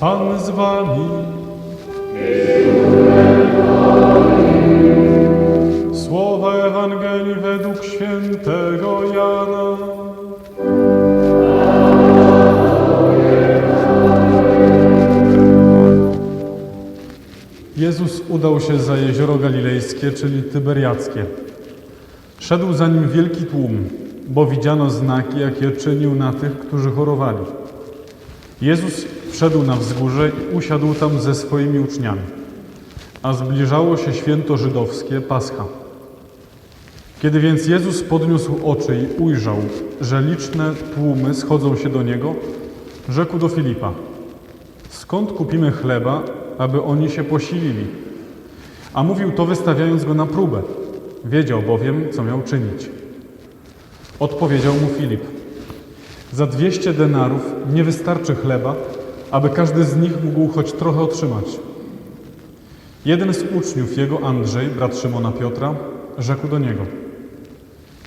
Pan z wami. Słowa Ewangelii według świętego Jana. Jezus udał się za jezioro galilejskie, czyli tyberiackie. Szedł za nim wielki tłum, bo widziano znaki, jakie czynił na tych, którzy chorowali. Jezus wszedł na wzgórze i usiadł tam ze swoimi uczniami. A zbliżało się święto żydowskie, Pascha. Kiedy więc Jezus podniósł oczy i ujrzał, że liczne tłumy schodzą się do Niego, rzekł do Filipa, skąd kupimy chleba, aby oni się posilili? A mówił to wystawiając go na próbę. Wiedział bowiem, co miał czynić. Odpowiedział mu Filip, za dwieście denarów nie wystarczy chleba, aby każdy z nich mógł choć trochę otrzymać. Jeden z uczniów jego, Andrzej, brat Szymona Piotra, rzekł do niego: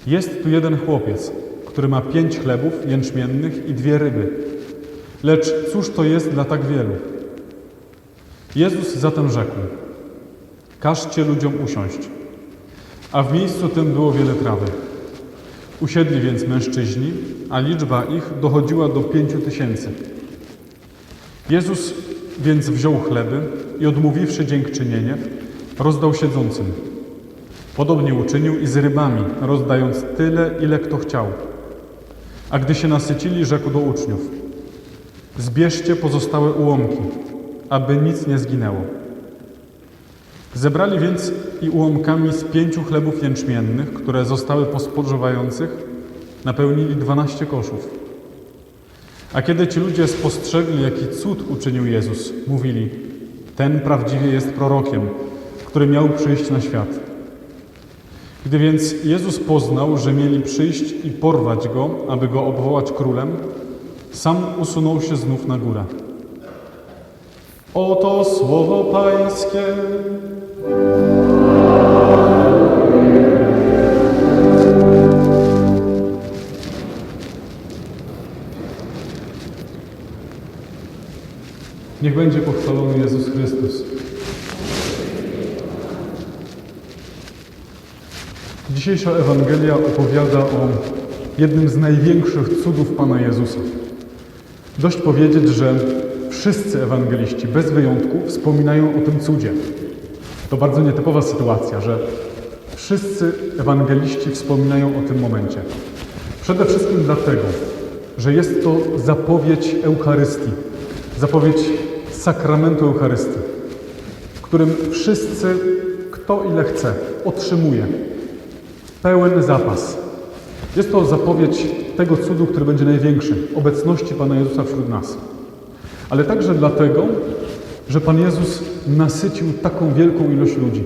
Jest tu jeden chłopiec, który ma pięć chlebów jęczmiennych i dwie ryby. Lecz cóż to jest dla tak wielu? Jezus zatem rzekł: Każcie ludziom usiąść. A w miejscu tym było wiele trawy. Usiedli więc mężczyźni, a liczba ich dochodziła do pięciu tysięcy. Jezus więc wziął chleby i odmówiwszy dziękczynienie, rozdał siedzącym. Podobnie uczynił i z rybami, rozdając tyle, ile kto chciał. A gdy się nasycili, rzekł do uczniów: Zbierzcie pozostałe ułomki, aby nic nie zginęło. Zebrali więc i ułomkami z pięciu chlebów jęczmiennych, które zostały po spożywających, napełnili dwanaście koszów. A kiedy ci ludzie spostrzegli, jaki cud uczynił Jezus, mówili: Ten prawdziwie jest prorokiem, który miał przyjść na świat. Gdy więc Jezus poznał, że mieli przyjść i porwać go, aby go obwołać królem, sam usunął się znów na górę. Oto słowo Pańskie. Niech będzie pochwalony Jezus Chrystus. Dzisiejsza Ewangelia opowiada o jednym z największych cudów Pana Jezusa. Dość powiedzieć, że wszyscy ewangeliści bez wyjątku wspominają o tym cudzie. To bardzo nietypowa sytuacja, że wszyscy ewangeliści wspominają o tym momencie. Przede wszystkim dlatego, że jest to zapowiedź Eucharystii, zapowiedź sakramentu Eucharystii, w którym wszyscy, kto ile chce, otrzymuje pełen zapas. Jest to zapowiedź tego cudu, który będzie największy obecności Pana Jezusa wśród nas. Ale także dlatego, że Pan Jezus nasycił taką wielką ilość ludzi.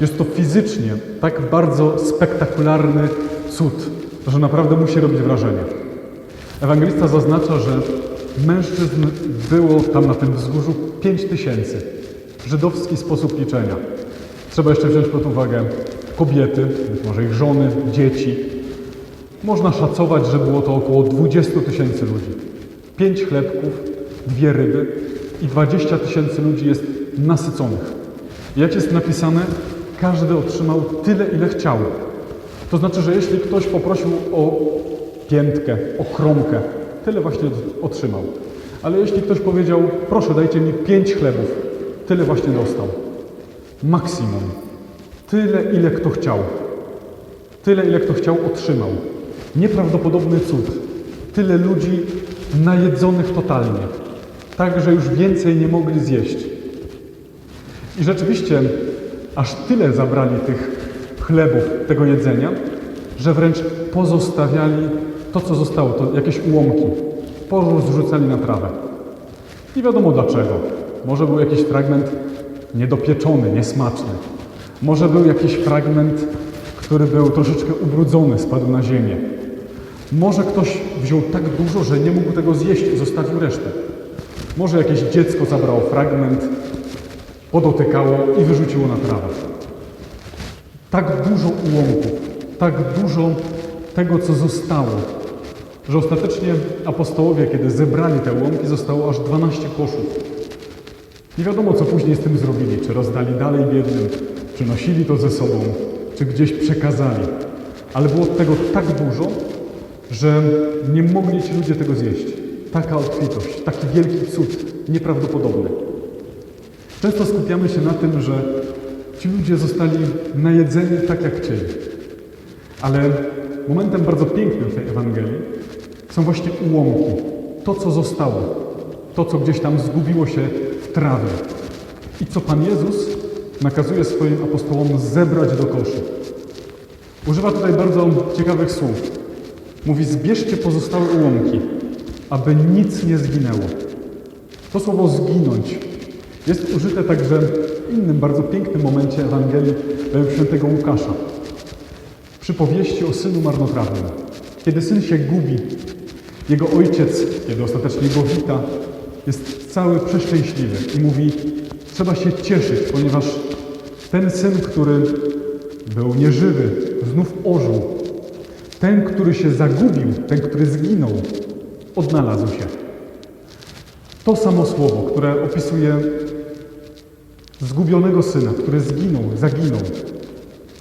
Jest to fizycznie tak bardzo spektakularny cud, że naprawdę musi robić wrażenie. Ewangelista zaznacza, że mężczyzn było tam na tym wzgórzu 5 tysięcy. Żydowski sposób liczenia. Trzeba jeszcze wziąć pod uwagę kobiety, być może ich żony, dzieci. Można szacować, że było to około 20 tysięcy ludzi. Pięć chlebków, dwie ryby i 20 tysięcy ludzi jest nasyconych. Jak jest napisane, każdy otrzymał tyle, ile chciał. To znaczy, że jeśli ktoś poprosił o piętkę, o kromkę, tyle właśnie otrzymał. Ale jeśli ktoś powiedział, proszę dajcie mi pięć chlebów, tyle właśnie dostał. Maksimum. Tyle, ile kto chciał. Tyle, ile kto chciał, otrzymał. Nieprawdopodobny cud. Tyle ludzi najedzonych totalnie. Tak, że już więcej nie mogli zjeść. I rzeczywiście aż tyle zabrali tych chlebów, tego jedzenia, że wręcz pozostawiali to, co zostało, to jakieś ułomki. Porozrzucali na trawę. Nie wiadomo dlaczego. Może był jakiś fragment niedopieczony, niesmaczny. Może był jakiś fragment, który był troszeczkę ubrudzony, spadł na ziemię. Może ktoś wziął tak dużo, że nie mógł tego zjeść zostawił resztę. Może jakieś dziecko zabrało fragment, podotykało i wyrzuciło na trawę. Tak dużo ułomków, tak dużo tego, co zostało, że ostatecznie apostołowie, kiedy zebrali te ułomki, zostało aż 12 koszów. Nie wiadomo, co później z tym zrobili. Czy rozdali dalej biednym, czy nosili to ze sobą, czy gdzieś przekazali. Ale było tego tak dużo, że nie mogli ci ludzie tego zjeść. Taka obfitość, taki wielki cud, nieprawdopodobny. Często skupiamy się na tym, że ci ludzie zostali najedzeni tak, jak chcieli. Ale momentem bardzo pięknym w tej Ewangelii są właśnie ułomki. To, co zostało. To, co gdzieś tam zgubiło się w trawie. I co Pan Jezus nakazuje swoim apostołom zebrać do koszy. Używa tutaj bardzo ciekawych słów. Mówi: Zbierzcie pozostałe ułomki, aby nic nie zginęło. To słowo zginąć jest użyte także w innym bardzo pięknym momencie Ewangelii według świętego Łukasza. Przy powieści o synu marnotrawnym. Kiedy syn się gubi, jego ojciec, kiedy ostatecznie go wita, jest cały przeszczęśliwy i mówi: Trzeba się cieszyć, ponieważ ten syn, który był nieżywy, znów ożył. Ten, który się zagubił, ten, który zginął, odnalazł się. To samo słowo, które opisuje zgubionego syna, który zginął, zaginął.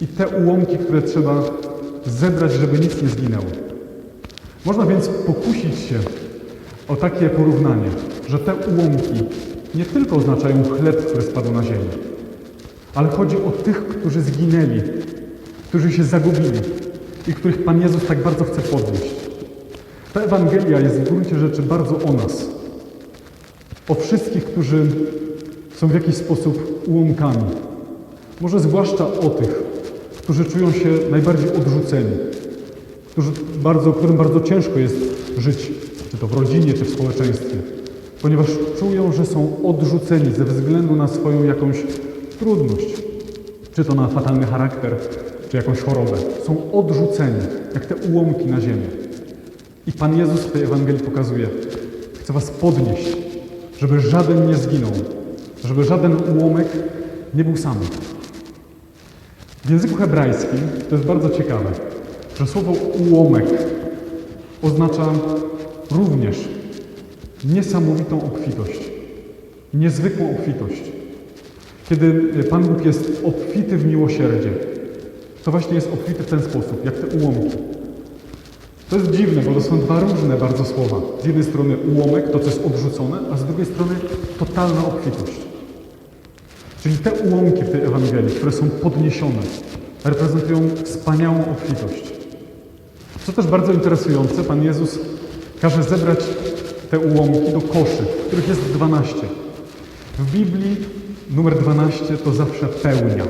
I te ułomki, które trzeba zebrać, żeby nic nie zginęło. Można więc pokusić się o takie porównanie, że te ułomki nie tylko oznaczają chleb, który spadł na ziemię, ale chodzi o tych, którzy zginęli, którzy się zagubili i których Pan Jezus tak bardzo chce podnieść. Ta Ewangelia jest w gruncie rzeczy bardzo o nas. O wszystkich, którzy są w jakiś sposób ułomkami. Może zwłaszcza o tych, którzy czują się najbardziej odrzuceni, którzy bardzo, którym bardzo ciężko jest żyć, czy to w rodzinie, czy w społeczeństwie, ponieważ czują, że są odrzuceni ze względu na swoją jakąś trudność, czy to na fatalny charakter, czy jakąś chorobę. Są odrzuceni, jak te ułomki na ziemię. I Pan Jezus w tej Ewangelii pokazuje, chce Was podnieść, żeby żaden nie zginął, żeby żaden ułomek nie był sam. W języku hebrajskim to jest bardzo ciekawe, że słowo ułomek oznacza również niesamowitą obfitość, niezwykłą obfitość. Kiedy Pan Bóg jest obfity w miłosierdzie, to właśnie jest obfity w ten sposób, jak te ułomki. To jest dziwne, bo to są dwa różne bardzo słowa. Z jednej strony ułomek, to co jest odrzucone, a z drugiej strony totalna obfitość. Czyli te ułomki w tej Ewangelii, które są podniesione, reprezentują wspaniałą obfitość. Co też bardzo interesujące, Pan Jezus każe zebrać te ułomki do koszy, których jest 12. W Biblii numer 12 to zawsze pełnia,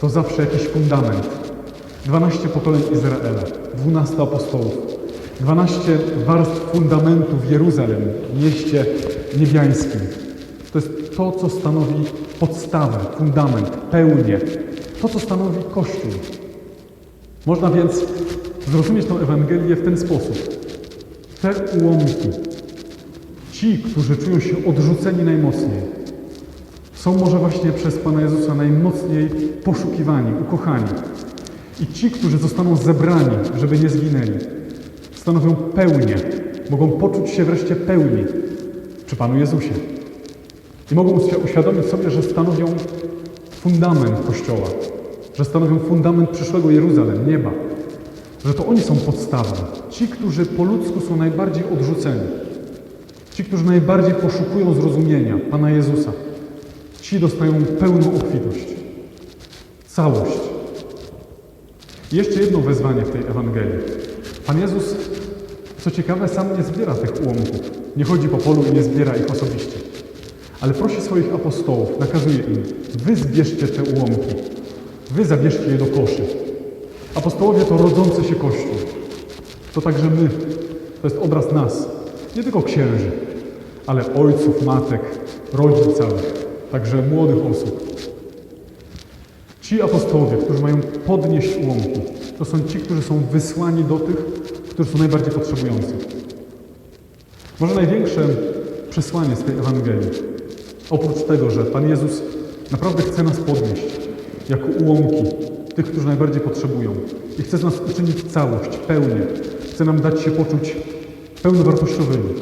to zawsze jakiś fundament. 12 pokoleń Izraela, 12 apostołów, 12 warstw fundamentu w Jeruzalem, mieście niebiańskim. To jest to, co stanowi podstawę, fundament, pełnię. To, co stanowi Kościół. Można więc zrozumieć tę Ewangelię w ten sposób. Te ułomki, ci, którzy czują się odrzuceni najmocniej, są może właśnie przez Pana Jezusa najmocniej poszukiwani, ukochani. I ci, którzy zostaną zebrani, żeby nie zginęli, stanowią pełnię, mogą poczuć się wreszcie pełni przy Panu Jezusie. I mogą uświadomić sobie, że stanowią fundament Kościoła, że stanowią fundament przyszłego Jeruzalem, nieba, że to oni są podstawą. Ci, którzy po ludzku są najbardziej odrzuceni, ci, którzy najbardziej poszukują zrozumienia Pana Jezusa, ci dostają pełną obfitość, całość. I jeszcze jedno wezwanie w tej Ewangelii. Pan Jezus, co ciekawe, sam nie zbiera tych ułomków. Nie chodzi po polu i nie zbiera ich osobiście. Ale prosi swoich apostołów, nakazuje im, wy zbierzcie te ułomki, wy zabierzcie je do koszy. Apostołowie to rodzący się Kościół. To także my. To jest obraz nas. Nie tylko księży, ale ojców, matek, rodzin całych, także młodych osób. Ci apostołowie, którzy mają podnieść ułomki, to są ci, którzy są wysłani do tych, którzy są najbardziej potrzebujący. Może największe przesłanie z tej Ewangelii, oprócz tego, że Pan Jezus naprawdę chce nas podnieść jako ułomki tych, którzy najbardziej potrzebują i chce z nas uczynić całość, pełnię, chce nam dać się poczuć pełnowartościowymi.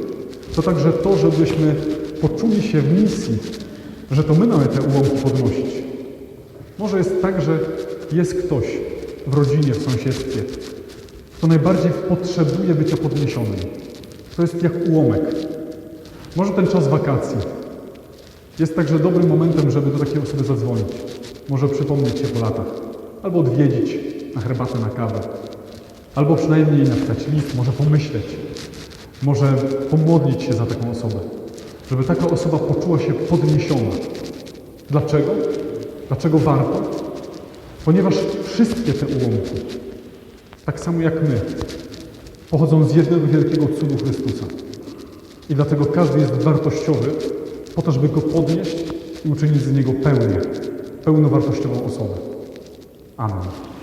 To także to, żebyśmy poczuli się w misji, że to my mamy te ułomki podnosić. Może jest tak, że jest ktoś w rodzinie, w sąsiedztwie, kto najbardziej potrzebuje bycia podniesionym. To jest jak ułomek. Może ten czas wakacji jest także dobrym momentem, żeby do takiej osoby zadzwonić. Może przypomnieć się po latach, albo odwiedzić na herbatę, na kawę, albo przynajmniej napisać list, może pomyśleć, może pomodlić się za taką osobę, żeby taka osoba poczuła się podniesiona. Dlaczego? Dlaczego warto? Ponieważ wszystkie te ułomki, tak samo jak my, pochodzą z jednego wielkiego cudu Chrystusa. I dlatego każdy jest wartościowy po to, żeby go podnieść i uczynić z niego pełnię, pełnowartościową osobę. Amin.